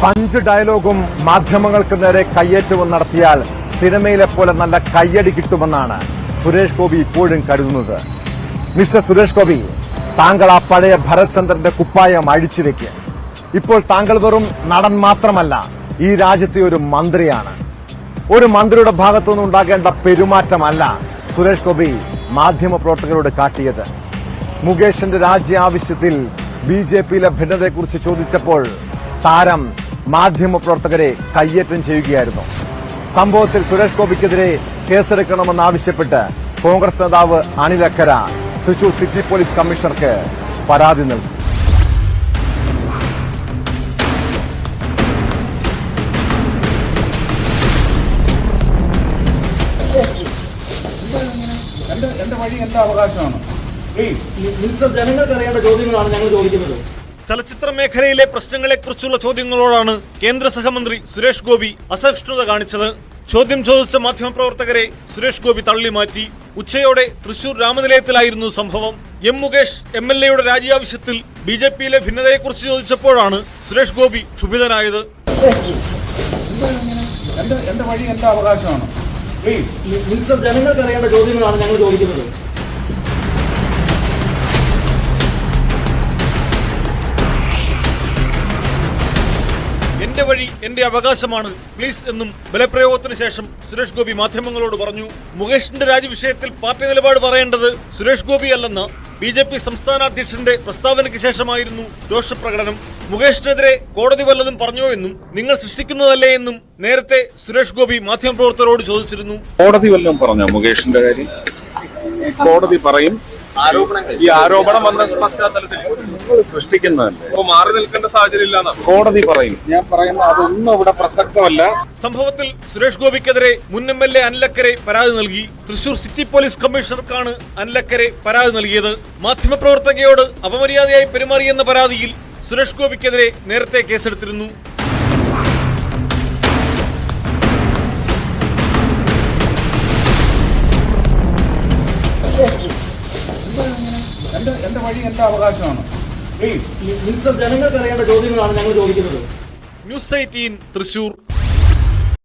Punch ഡയലോഗും മാധ്യമങ്ങൾക്ക് നേരെ കയ്യേറ്റവും നടത്തിയാൽ സിനിമയിലെ പോലെ നല്ല കയ്യടി കിട്ടുമെന്നാണ് സുരേഷ് ഗോപി ഇപ്പോഴും കരുതുന്നത്. മിസ്റ്റർ സുരേഷ് ഗോപി താങ്കൾ ആ പഴയ ഭരത് ചന്ദ്രന്റെ കുപ്പായം അഴിച്ചുവെക്ക് ഇപ്പോൾ താങ്കൾ വെറും നടൻ മാത്രമല്ല ഈ രാജ്യത്തെ ഒരു മന്ത്രിയാണ്. ഒരു മന്ത്രിയുടെ ഭാഗത്തുനിന്ന് ഉണ്ടാകേണ്ട പെരുമാറ്റമല്ല സുരേഷ് ഗോപി മാധ്യമപ്രവർത്തകരോട് കാട്ടിയത്. മുകേഷിന്റെ രാജ്യ ആവശ്യത്തിൽ ബി ജെ പിയിലെ ഭിന്നതയെക്കുറിച്ച് ചോദിച്ചപ്പോൾ താരം മാധ്യമപ്രവർത്തകരെ കയ്യേറ്റം ചെയ്യുകയായിരുന്നു. സംഭവത്തിൽ സുരേഷ് ഗോപിക്കെതിരെ കേസെടുക്കണമെന്നാവശ്യപ്പെട്ട് കോൺഗ്രസ് നേതാവ് അനിൽ അക്കര തൃശൂർ സിറ്റി പോലീസ് കമ്മീഷണർക്ക് പരാതി നൽകി. എന്റെ വഴി എന്റെ അവകാശമാണ്? പ്ലീസ് ജനങ്ങൾക്ക് അറിയേണ്ട ചോദ്യങ്ങളാണ് ഞങ്ങൾ ചോദിക്കുന്നത്. ചലച്ചിത്ര മേഖലയിലെ പ്രശ്നങ്ങളെക്കുറിച്ചുള്ള ചോദ്യങ്ങളോടാണ് കേന്ദ്ര സഹമന്ത്രി സുരേഷ് ഗോപി അസഹിഷ്ണുത കാണിച്ചത്. ചോദ്യം ചോദിച്ച മാധ്യമപ്രവർത്തകരെ സുരേഷ് ഗോപി തള്ളി മാറ്റി. ഉച്ചയോടെ തൃശൂർ രാമനിലയത്തിലായിരുന്നു സംഭവം. എം മുകേഷ് എം എൽ എയുടെ രാജ്യാവശ്യത്തിൽ ബി ജെ പിയിലെ ഭിന്നതയെക്കുറിച്ച് ചോദിച്ചപ്പോഴാണ് സുരേഷ് ഗോപി ക്ഷുഭിതനായത്. പ്ലീസ് ജനങ്ങൾക്ക് അറിയേണ്ട ചോദ്യങ്ങളാണ് ഞങ്ങൾ ചോദിക്കുന്നത്. എന്റെ വഴി എന്റെ അവകാശമാണ്. പ്ലീസ് എന്നും ബലപ്രയോഗത്തിന് ശേഷം സുരേഷ് ഗോപി മാധ്യമങ്ങളോട് പറഞ്ഞു മുകേഷിന്റെ രാജിവിഷയത്തിൽ പാർട്ടി നിലപാട് പറയേണ്ടത് സുരേഷ് ഗോപി അല്ലെന്ന് ബി ജെ പി സംസ്ഥാന അധ്യക്ഷന്റെ പ്രസ്താവനയ്ക്ക് ശേഷമായിരുന്നു രോഷപ്രകടനം. മുകേഷിനെതിരെ കോടതി വല്ലതും പറഞ്ഞോ എന്നും നിങ്ങൾ സൃഷ്ടിക്കുന്നതല്ലേ എന്നും നേരത്തെ സുരേഷ് ഗോപി മാധ്യമപ്രവർത്തകരോട് ചോദിച്ചിരുന്നു. കോടതി വല്ലതും പറഞ്ഞോ മുകേഷിന്റെ കാര്യം? കോടതി പറയും ഈ ആരോപണം വന്ന പശ്ചാത്തലത്തിൽ നിങ്ങൾ സൃഷ്ടിക്കുന്നതല്ലേ? അപ്പൊ മാറി നിൽക്കേണ്ട സാഹചര്യം ഇല്ലാന്നാ. കോടതി പറയും ഞാൻ പറയുന്ന അതൊന്നും ഇവിടെ പ്രസക്തമല്ല. സംഭവത്തിൽ സുരേഷ് ഗോപിക്കെതിരെ മുൻ എം എൽ എ അനിലക്കരെ പരാതി നൽകി. തൃശൂർ സിറ്റി പോലീസ് കമ്മീഷണർക്കാണ് അനിലക്കരെ പരാതി നൽകിയത്. മാധ്യമപ്രവർത്തകയോട് അപമര്യാദയായി പെരുമാറിയെന്ന പരാതിയിൽ സുരേഷ് ഗോപിക്കെതിരെ നേരത്തെ കേസെടുത്തിരുന്നു. എന്റെ എന്റെ വഴി എന്റെ അവകാശമാണ്. പ്ലീസ് ജനങ്ങൾക്ക് അറിയേണ്ട ചോദ്യങ്ങളാണ് ഞങ്ങൾ ചോദിക്കുന്നത്. News eighteen Thrissur.